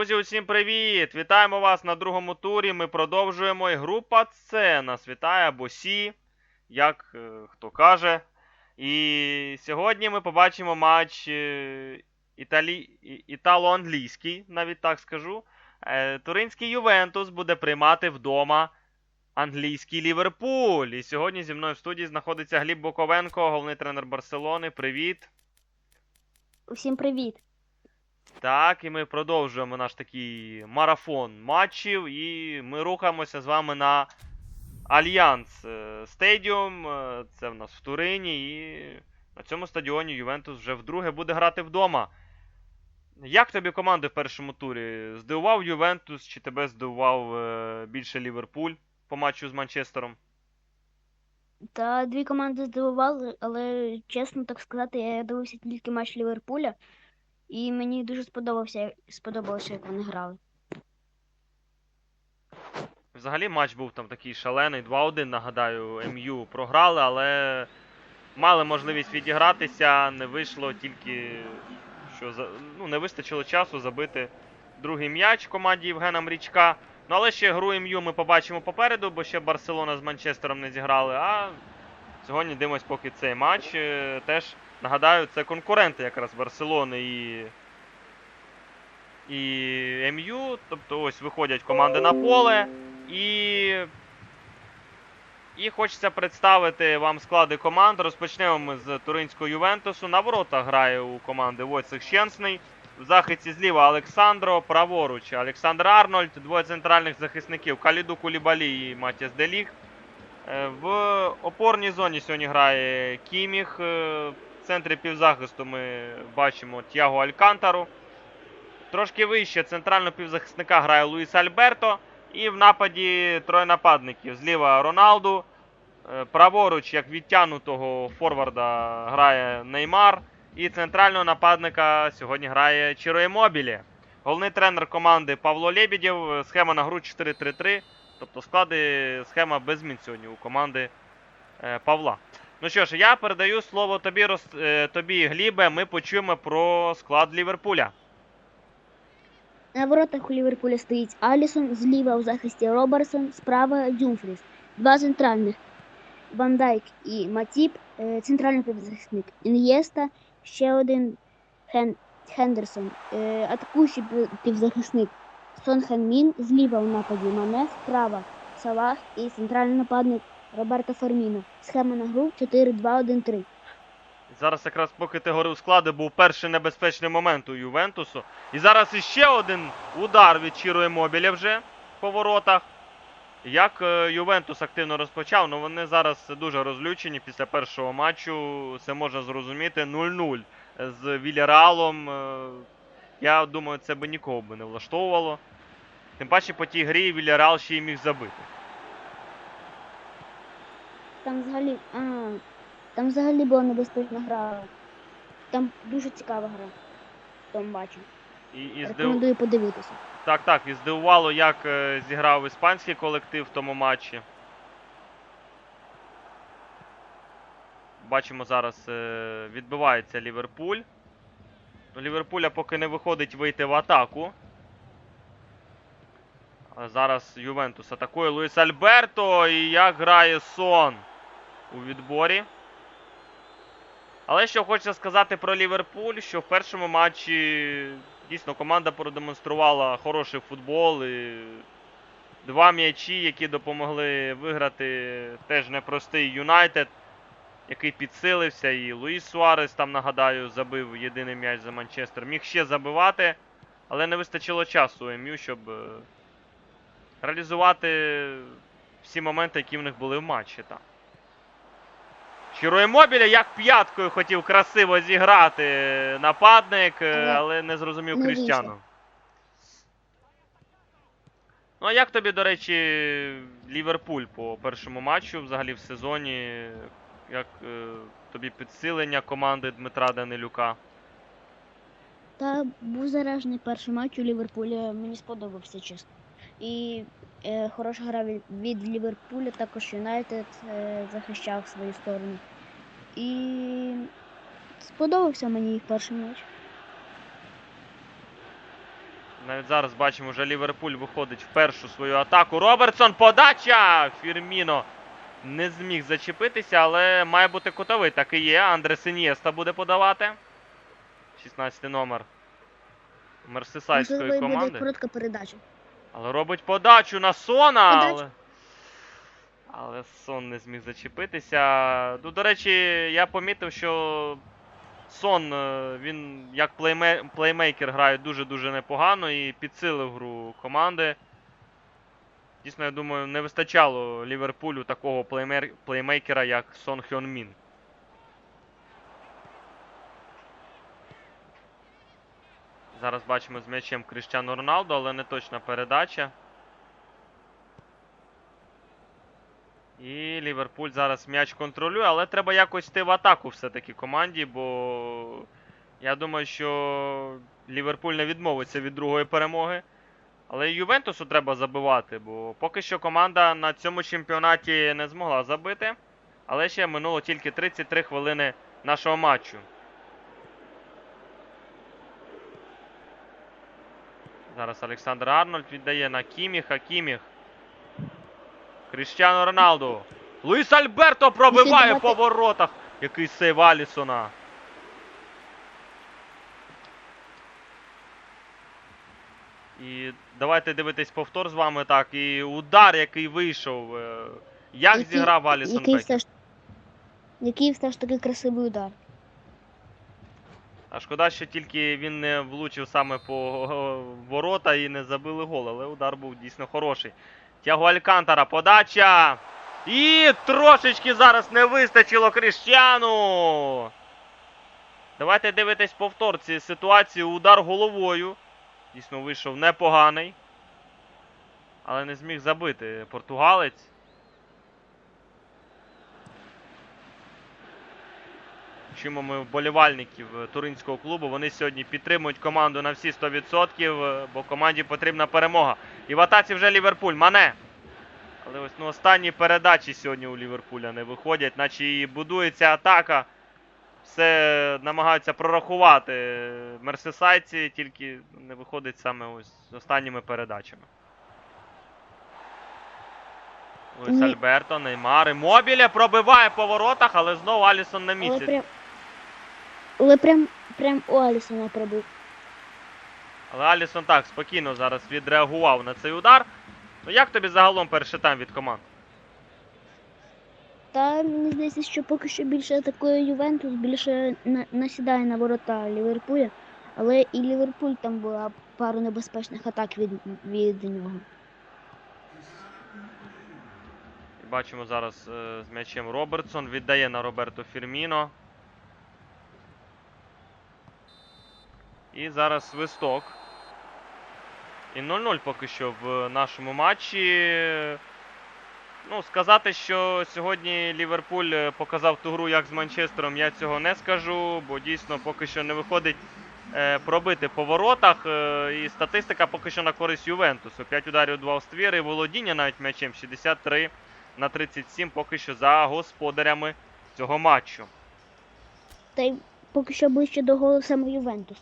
Друзі, усім привіт! Вітаємо вас на другому турі. Ми продовжуємо. І група С нас вітає або Сі, як е, хто каже. І сьогодні ми побачимо матч е, італі... італо-англійський, навіть так скажу. Е, Туринський Ювентус буде приймати вдома англійський Ліверпуль. І сьогодні зі мною в студії знаходиться Гліб Боковенко, головний тренер Барселони. Привіт! Усім привіт! Так, і ми продовжуємо наш такий марафон матчів, і ми рухаємося з вами на Альянс е, Стадіум. Е, Це в нас в Турині, і на цьому стадіоні Ювентус вже вдруге буде грати вдома. Як тобі команди в першому турі? Здивував Ювентус, чи тебе здивував е, більше Ліверпуль по матчу з Манчестером? Та дві команди здивували, але чесно так сказати, я дивився тільки матч Ліверпуля, і мені дуже сподобався, сподобалося, як вони грали. Взагалі матч був там такий шалений. 2-1, нагадаю, МЮ програли, але мали можливість відігратися, не вийшло тільки, що ну, не вистачило часу забити другий м'яч команді Євгена Мрічка. Ну, але ще гру МЮ ми побачимо попереду, бо ще Барселона з Манчестером не зіграли. А сьогодні дивимось поки цей матч. Е, Теж нагадаю, це конкуренти якраз Барселони і і МЮ. Тобто ось виходять команди на поле. І. І хочеться представити вам склади команд. Розпочнемо ми з Туринського Ювентусу. На воротах грає у команди Войцех Щенсний. В захисті зліва Олександро, праворуч Олександр Арнольд, двоє центральних захисників Каліду Кулібалі і Матіас Делік. Е, В опорній зоні сьогодні грає Кіміх. В центрі півзахисту ми бачимо Тяго Алькантару. Трошки вище центрального півзахисника грає Луїс Альберто. І в нападі троє нападників. Зліва Роналду. е, Праворуч, як відтягнутого форварда, грає Неймар. І центрального нападника сьогодні грає Чіроємобілі. Головний тренер команди Павло Лебідєв. Е, Схема на гру 4-3-3. Тобто склади схема без змін сьогодні у команди е, Павла. Ну що ж, я передаю слово тобі, Рос- е, тобі Глібе. Ми почуємо про склад Ліверпуля. На воротах у Ліверпуля стоїть Алісон, зліва у захисті Роберсон, справа Дюмфріс. Два центральних Ван Дайк і Матіп, е, центральний півзахисник Ін'єста, ще один Хен... Хендерсон, е, атакуючий півзахисник Сон Хен Мін, зліва у нападі Мане, справа Салах і центральний нападник Роберто Ферміно. Схема на гру 4-2-1-3. Зараз якраз поки ти говорив склади, був перший небезпечний момент у Ювентусу. І зараз іще один удар від Чіро Емобіля вже по воротах. Як е, Ювентус активно розпочав, ну вони зараз дуже розлючені після першого матчу. Це можна зрозуміти. 0-0 з Вільяреалом. Е, Я думаю, це би нікого би не влаштовувало. Тим паче по тій грі Вільяреал ще й міг забити. Там взагалі. А, там взагалі була небезпечна гра. Там дуже цікава гра. Тому бачу. І, і здив... Рекомендую подивитися. Так, так, і здивувало, як е, зіграв іспанський колектив в тому матчі. Бачимо зараз е, відбивається Ліверпуль. У Ліверпуля поки не виходить вийти в атаку. А зараз Ювентус атакує Луїс Альберто. І як грає Сон у відборі. Але що хочеться сказати про Ліверпуль, що в першому матчі дійсно команда продемонструвала хороший футбол. І два м'ячі, які допомогли виграти теж непростий Юнайтед, який підсилився. І Луїс Суарес там, нагадаю, забив єдиний м'яч за Манчестер. Міг ще забивати, але не вистачило часу МЮ, щоб е, реалізувати всі моменти, які в них були в матчі. Так. Чіро Мобіля як п'яткою хотів красиво зіграти нападник, е, Але але не зрозумів не Ну а як тобі, до речі, Ліверпуль по першому матчу взагалі в сезоні? Як е, тобі підсилення команди Дмитра Данилюка? Та був заражений перший матч у Ліверпуля. Мені сподобався, чесно. І хороша гра від, Ліверпуля, також Юнайтед е, захищав свою сторону. І сподобався мені їх перший матч. Навіть зараз бачимо, вже Ліверпуль виходить в першу свою атаку. Робертсон, подача! Фірміно не зміг зачепитися, але має бути кутовий. Так і є. Андрес Ін'єста буде подавати. 16 номер Мерсисайської і буде коротка передача. Але робить подачу на Сона. Але... але Сон не зміг зачепитися. Ну, до речі, я помітив, що Сон, е, він як плейме... плеймейкер грає дуже-дуже непогано і підсилив гру команди. Дійсно, я думаю, не вистачало Ліверпулю такого плеймер... плеймейкера, як Сон Хьон Мін. Зараз бачимо з м'ячем Кріштіану Роналду, але не точна передача. І Ліверпуль зараз м'яч контролює, але треба якось йти в атаку все-таки команді, бо я думаю, що Ліверпуль не відмовиться від другої перемоги. Але Ювентусу треба забивати, бо поки що команда на цьому чемпіонаті не змогла забити. Але ще минуло тільки 33 хвилини нашого матчу. Зараз Олександр Арнольд віддає на Кіміха. Кіміх. Кріштіану Роналду. Луїс Альберто пробиває по воротах. Який сейв Алісона. І давайте дивитись повтор з вами так. І удар, який вийшов. е, Як Який- зіграв Алісон Бекер? який все ж таки красивий удар. А шкода, що тільки він не влучив саме по ворота і не забили гол, але удар був дійсно хороший. Тяго Алькантара, подача! І трошечки зараз не вистачило Кріштіану. Давайте дивитись повтор цієї ситуації. Удар головою. Дійсно вийшов непоганий. Але не зміг забити португалець. Ми вболівальників е, туринського клубу. Вони сьогодні підтримують команду на всі 100%, е, бо команді потрібна перемога. І в атаці вже Ліверпуль. Мане. Але ось ну, останні передачі сьогодні у Ліверпуля не виходять, наче і будується атака. Все намагаються прорахувати мерсисайці, тільки не виходить саме ось з останніми передачами. Луїс Альберто, Неймар, Іммобіле пробиває по воротах, але знову Алісон на місці. Але прям, прям у Алісона пробив. Але Алісон так спокійно зараз відреагував на цей удар. Ну як тобі загалом перший тайм від команд? Та мені здається, що поки що більше атакує Ювентус, більше на, насідає на ворота Ліверпуля. Але і Ліверпуль там була пару небезпечних атак від, від нього. Бачимо зараз е, з м'ячем Робертсон. Віддає на Роберто Фірміно. І зараз свисток. І 0-0 поки що в нашому матчі. Ну, сказати, що сьогодні Ліверпуль е, показав ту гру як з Манчестером, я цього не скажу, бо дійсно поки що не виходить е, пробити по воротах. е, і статистика поки що на користь Ювентусу. 5 ударів, 2 у ствір, і володіння навіть м'ячем 63 на 37 поки що за господарями цього матчу. Та й поки що ближче до голу саме Ювентус.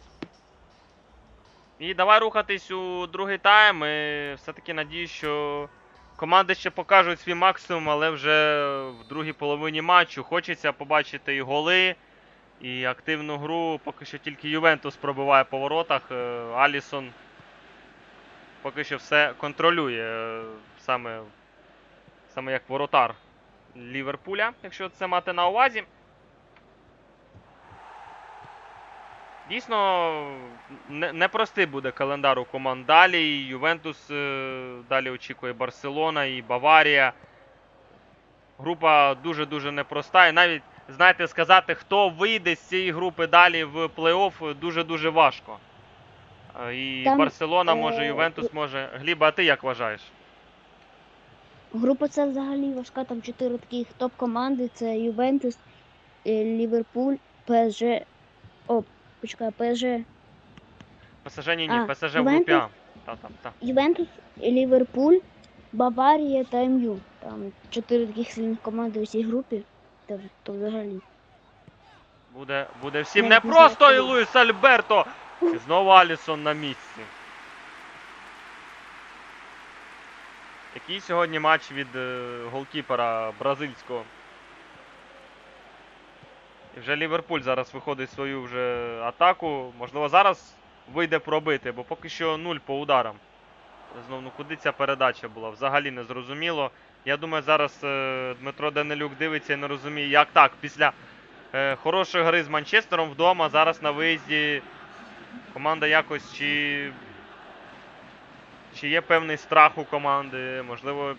І давай рухатись у другий тайм. І все-таки надію, що команди ще покажуть свій максимум, але вже в другій половині матчу хочеться побачити і голи, і активну гру. Поки що тільки Ювентус пробиває по воротах. Е, Алісон поки що все контролює е, саме, саме як воротар Ліверпуля, якщо це мати на увазі. Дійсно, не- непростий буде календар у команд далі. І Ювентус е, далі очікує Барселона і Баварія. Група дуже-дуже непроста. І навіть, знаєте, сказати, хто вийде з цієї групи далі в плей-офф, дуже-дуже важко. Е, І Там, Барселона може, е, Ювентус може. Гліба, а ти як вважаєш? Група це взагалі важка, там чотири таких топ-команди: це Ювентус, е, Ліверпуль, ПСЖ. О, Почекай, ПСЖ. ПСЖ ні, ні, А, ПСЖ в групі А. Ювентус. Та, та, та. Ювентус, Ліверпуль, Баварія та МЮ. Там чотири таких сильних команди у цій групі. Та то взагалі. Буде, буде всім Навіть не просто і Луїс Альберто! І знову Алісон на місці. Який сьогодні матч від е, голкіпера бразильського? І вже Ліверпуль зараз виходить свою вже атаку. Можливо, зараз вийде пробити, бо поки що нуль по ударам. Знов, ну куди ця передача була? Взагалі не зрозуміло. Я думаю, зараз е, Дмитро Данилюк дивиться і не розуміє, як так. Після е, хорошої гри з Манчестером вдома, зараз на виїзді команда якось чи. Чи є певний страх у команди? Можливо,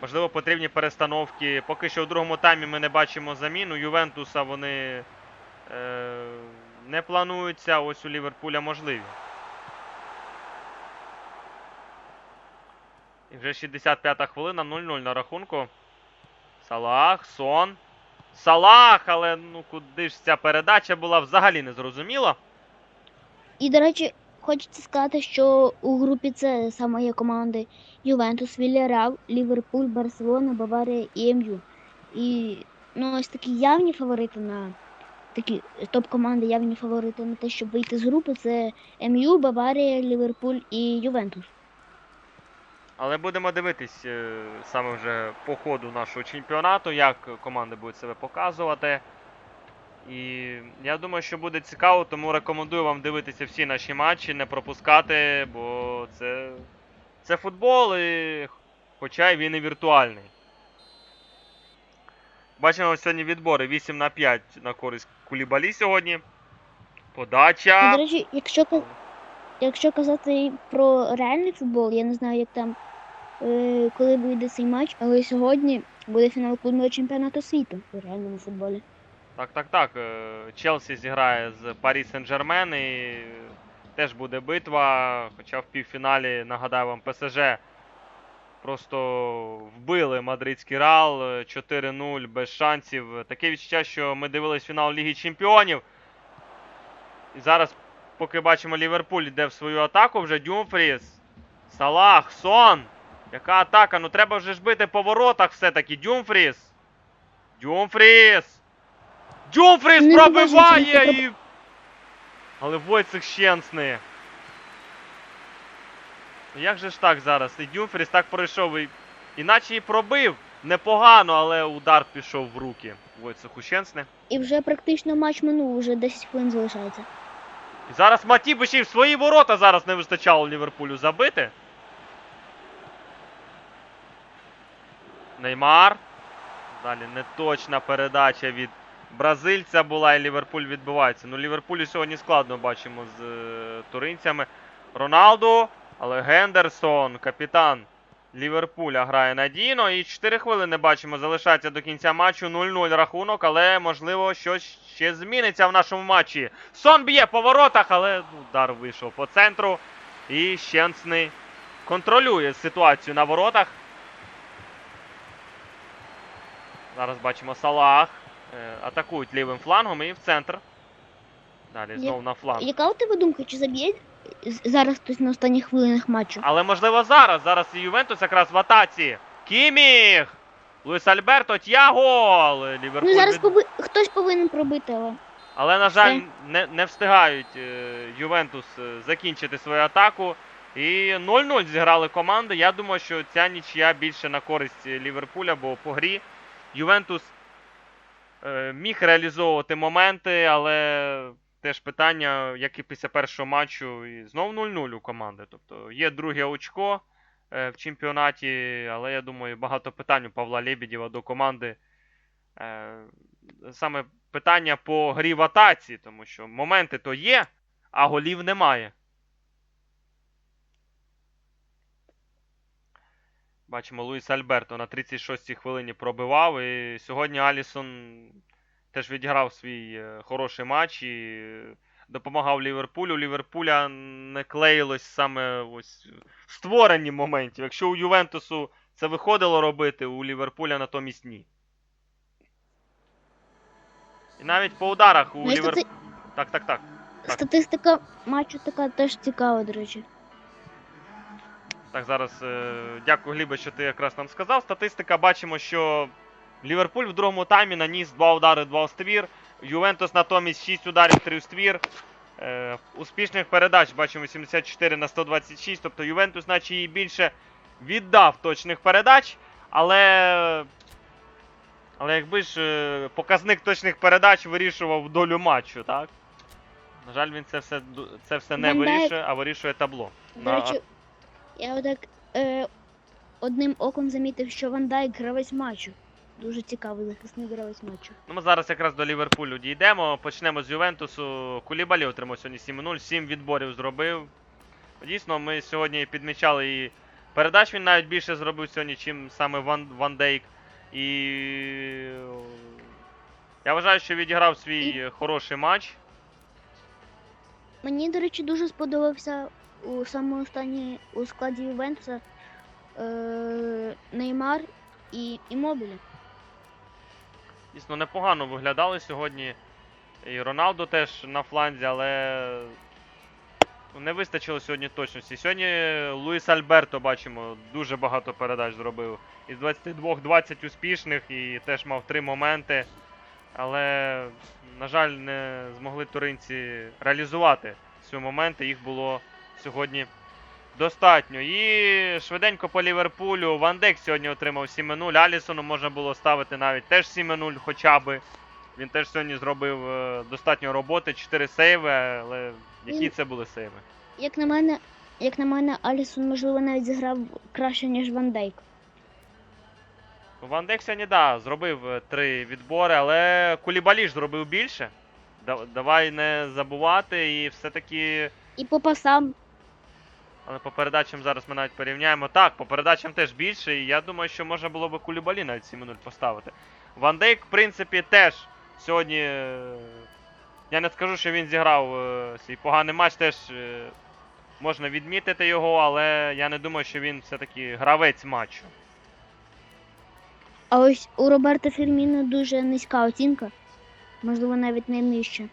можливо, потрібні перестановки. Поки що в другому таймі ми не бачимо заміну. Ювентуса вони е, не плануються. Ось у Ліверпуля можливі. І вже 65-та хвилина, 0-0 на рахунку. Салах, Сон. Салах, але ну куди ж ця передача була взагалі не зрозуміло. І, до речі, хочеться сказати, що у групі С саме є команди Ювентус, Вільяреал, Ліверпуль, Барселона, Баварія і МЮ. І ну, ось такі явні фаворити на такі топ-команди, явні фаворити на те, щоб вийти з групи, це МЮ, Баварія, Ліверпуль і Ювентус. Але будемо дивитись е, саме вже по ходу нашого чемпіонату, як команди будуть себе показувати. І я думаю, що буде цікаво, тому рекомендую вам дивитися всі наші матчі, не пропускати, бо це, це футбол, і, хоча й він і віртуальний. Бачимо сьогодні відбори 8 на 5 на користь Кулібалі сьогодні. Подача. до речі, якщо, якщо казати про реальний футбол, я не знаю, як там, е, коли вийде цей матч, але сьогодні буде фінал клубного чемпіонату світу у реальному футболі. Так, так, так. е, Челсі зіграє з Парі Сен-Жермен і теж буде битва. Хоча в півфіналі, нагадаю вам, ПСЖ просто вбили мадридський Реал е, 4-0 без шансів. Таке відчуття, що ми дивились фінал Ліги Чемпіонів. І зараз, поки бачимо, Ліверпуль йде в свою атаку, вже Дюмфріс. Салах, Сон. Яка атака? Ну треба вже ж бити по воротах все-таки. Дюмфріс. Дюмфріс. Дюмфріс пробиває і. Але Войцех щенсний. Ну, Як же ж так зараз? І Дюмфріс так пройшов і. Іначе і пробив. Непогано, але удар пішов в руки. Войцеху щенсне. І вже практично матч минув, вже 10 хвилин залишається. І зараз Матіп ще й в свої ворота зараз не вистачало Ліверпулю забити. Неймар. Далі неточна передача від бразильця була і Ліверпуль відбивається. Ну, Ліверпулю сьогодні складно бачимо з е, туринцями. Роналду, але Гендерсон, капітан Ліверпуля грає надійно. І 4 хвилини бачимо, залишається до кінця матчу 0-0 рахунок, але можливо щось ще зміниться в нашому матчі. Сон б'є по воротах, але ну, удар вийшов по центру. І Щенсний контролює ситуацію на воротах. Зараз бачимо Салах. Е, атакують лівим флангом і в центр. Далі знову на фланг. Яка у тебе думка, чи заб'є зараз хтось на останніх хвилинах матчу? Але можливо зараз. Зараз і Ювентус якраз в атаці. Кіміх! Луїс Альберто, Тяго! Ліверпуль. Ну зараз пови... хтось повинен пробити, але Але, на жаль, не, не встигають е, Ювентус е, закінчити свою атаку. І 0-0 зіграли команди. Я думаю, що ця нічия більше на користь Ліверпуля, бо по грі Ювентус міг реалізовувати моменти, але теж питання, як і після першого матчу, і знов 0-0 у команди. Тобто є друге очко е, в чемпіонаті, але я думаю, багато питань у Павла Лебедєва до команди. Е, саме питання по грі в атаці, тому що моменти то є, а голів немає. Бачимо, Луїс Альберто на 36-й хвилині пробивав. І сьогодні Алісон теж відіграв свій е, хороший матч і допомагав Ліверпулю. У Ліверпуля не клеїлось саме ось в створенні моментів. Якщо у Ювентусу це виходило робити, у Ліверпуля натомість ні. І навіть по ударах у Ліверпуля. Так, так, так. Так. статистика матчу така теж цікава, до речі. Так, зараз е, дякую, Глібе, що ти якраз нам сказав. Статистика бачимо, що Ліверпуль в другому таймі наніс 2 удари, 2 у ствір. Ювентус натомість 6 ударів, 3 у ствір. Е, успішних передач бачимо 74 на 126. Тобто Ювентус, наче і більше віддав точних передач, але. Але якби ж е, показник точних передач вирішував долю матчу, так? На жаль, він це все, це все не вирішує, а вирішує табло. До речі, я отак е, одним оком замітив, що Ван Дайк гравець матчу. Дуже цікавий захисний гравець матчу. Ну, ми зараз якраз до Ліверпулю дійдемо. Почнемо з Ювентусу. Кулібалі отримав сьогодні 7-0, 7 відборів зробив. Дійсно, ми сьогодні підмічали і передач він навіть більше зробив сьогодні, чим саме Ван, Ван Дейк. І я вважаю, що відіграв свій хороший матч. Мені, до речі, дуже сподобався у самому останній у складі Ювентуса е, Неймар і Іммобілі. Дійсно непогано виглядали сьогодні. І Роналдо теж на фланзі, але не вистачило сьогодні точності. Сьогодні Луїс Альберто, бачимо, дуже багато передач зробив. Із 22 20 успішних і теж мав три моменти. Але, на жаль, не змогли туринці реалізувати ці моменти. Їх було сьогодні достатньо. І швиденько по Ліверпулю. Ван Дейк сьогодні отримав 7-0. Алісону можна було ставити навіть теж 7-0 хоча би. Він теж сьогодні зробив е, достатньо роботи, 4 сейви, але які це були сейви? Як на мене, як на мене, Алісон, можливо, навіть зіграв краще, ніж Ван Дейк. Ван Дейк сьогодні, да, зробив е, три відбори, але Кулібалі ж зробив більше. Давай не забувати і все-таки. І по пасам. Але по передачам зараз ми навіть порівняємо. Так, по передачам теж більше, і я думаю, що можна було би Кулібалі навіть 7-0 поставити. Ван Дейк, в принципі, теж сьогодні. е, Я не скажу, що він зіграв е, свій поганий матч, теж е, можна відмітити його, але я не думаю, що він все-таки гравець матчу. А ось у Роберта Фірміно дуже низька оцінка. Можливо, навіть найнижча.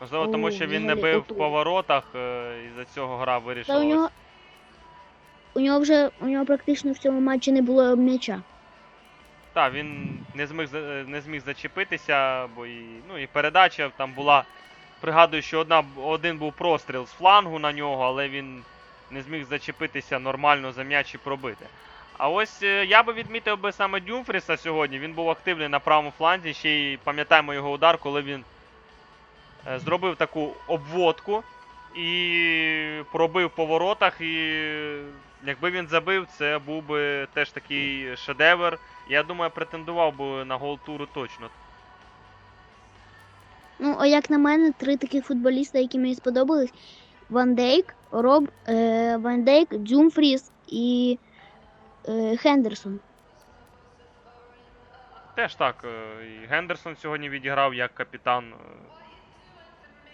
Можливо, тому що він не бив в поворотах, і за цього гра Та у нього. Вже у нього практично в цьому матчі не було м'яча. Так, він не зміг не зміг зачепитися, бо і, ну, і передача там була. Пригадую, що одна, один був простріл з флангу на нього, але він не зміг зачепитися нормально за м'яч і пробити. А ось е, я би відмітив би саме Дюмфріса сьогодні. Він був активний на правому фланзі. Ще й пам'ятаємо його удар, коли він е, зробив таку обводку і пробив по воротах. І якби він забив, це був би теж такий шедевр. Я думаю, претендував би на гол туру точно. Ну, а як на мене, три таких футболіста, які мені сподобались: Ван Дейк, Роб, е, Ван Дейк, Дзюмфріс і е, Хендерсон. Теж так. е, І Гендерсон сьогодні відіграв як капітан.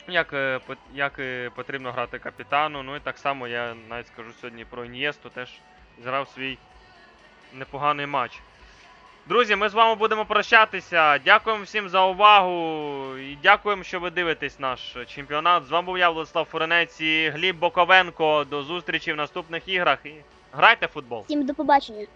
Як, е, як е, потрібно грати капітану. Ну і так само я навіть скажу сьогодні про Ін'єсту, теж зіграв свій непоганий матч. Друзі, ми з вами будемо прощатися. Дякуємо всім за увагу і дякуємо, що ви дивитесь наш чемпіонат. З вами був я, Владислав Фуренець і Гліб Боковенко. До зустрічі в наступних іграх. І грайте в футбол! Всім до побачення.